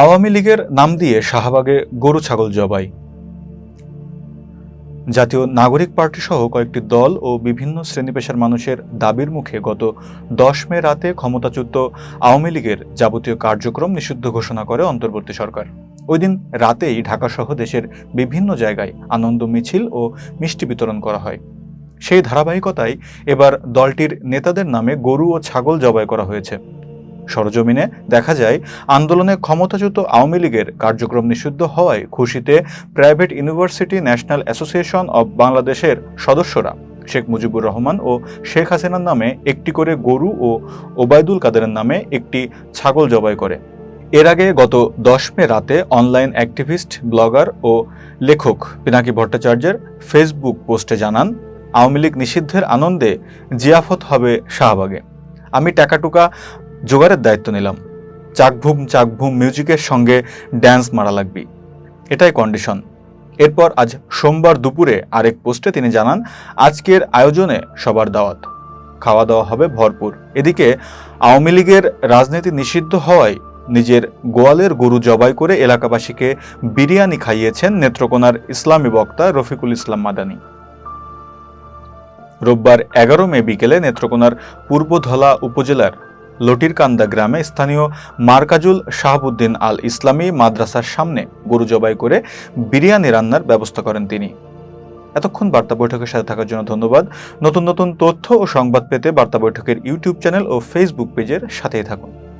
আওয়ামী লীগের নাম দিয়ে শাহবাগে গরু ছাগল জবাই। জাতীয় নাগরিক পার্টি সহ কয়েকটি দল ও বিভিন্ন শ্রেণি পেশার মানুষের দাবির মুখে গত দশ মে রাতে ক্ষমতাচ্যুত আওয়ামী লীগের যাবতীয় কার্যক্রম নিষিদ্ধ ঘোষণা করে অন্তর্বর্তী সরকার। ওই দিন রাতেই ঢাকাসহ দেশের বিভিন্ন জায়গায় আনন্দ মিছিল ও মিষ্টি বিতরণ করা হয়। সেই ধারাবাহিকতায় এবার দলটির নেতাদের নামে গরু ও ছাগল জবাই করা হয়েছে। সরজমিনে দেখা যায়, আন্দোলনে ক্ষমতাচ্যুত আওয়ামী লীগের কার্যক্রম নিষিদ্ধ হওয়ায় খুশিতে private university national association of বাংলাদেশের সদস্যরা শেখ মুজিবুর রহমান ও শেখ হাসিনার নামে একটি করে গরু ও ওবায়দুল কাদেরের নামে একটি ছাগল জবাই করে। এর আগে গত দশ মে রাতে অনলাইন অ্যাক্টিভিস্ট, ব্লগার ও লেখক পিনাকি ভট্টাচার্যের ফেসবুক পোস্টে জানান, আওয়ামী লীগ নিষিদ্ধের আনন্দে জিয়াফত হবে শাহবাগে। আমি টাকাটুকা জোগাড়ের দায়িত্ব নিলাম। চাকভুম চাকভুম মিউজিকের সঙ্গে ড্যান্স মারা লাগবি। এটাই কন্ডিশন এরপর আজ সোমবার দুপুরে আরেক পোস্টে তিনি জানান, আজকের আয়োজনে সবার দাওয়াত। খাওয়া দাওয়া হবে ভরপুর। এদিকে আওয়ামী লীগের রাজনীতি নিষিদ্ধ হওয়ায় নিজের গোয়ালের গরু জবাই করে এলাকাবাসীকে বিরিয়ানি খাইয়েছেন নেত্রকোনার ইসলামী বক্তা রফিকুল ইসলাম মাদানী। রোববার এগারো মে বিকেলে নেত্রকোনার পূর্বধলা উপজেলার লটিরকান্দা গ্রামে স্থানীয় মার্কাজুল শাহাবুদ্দিন আল ইসলামী মাদ্রাসার সামনে গরু জবাই করে বিরিয়ানি রান্নার ব্যবস্থা করেন তিনি। এতক্ষণ বার্তা বৈঠকের সাথে থাকার জন্য ধন্যবাদ। নতুন নতুন তথ্য ও সংবাদ পেতে বার্তা বৈঠকের ইউটিউব চ্যানেল ও ফেসবুক পেজের সাথেই থাকুন।